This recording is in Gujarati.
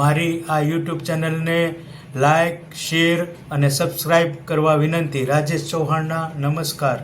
મારી આ યુટ્યુબ ચેનલને લાઈક શેર અને સબસ્ક્રાઈબ કરવા વિનંતી. રાજેશ ચૌહાણના નમસ્કાર.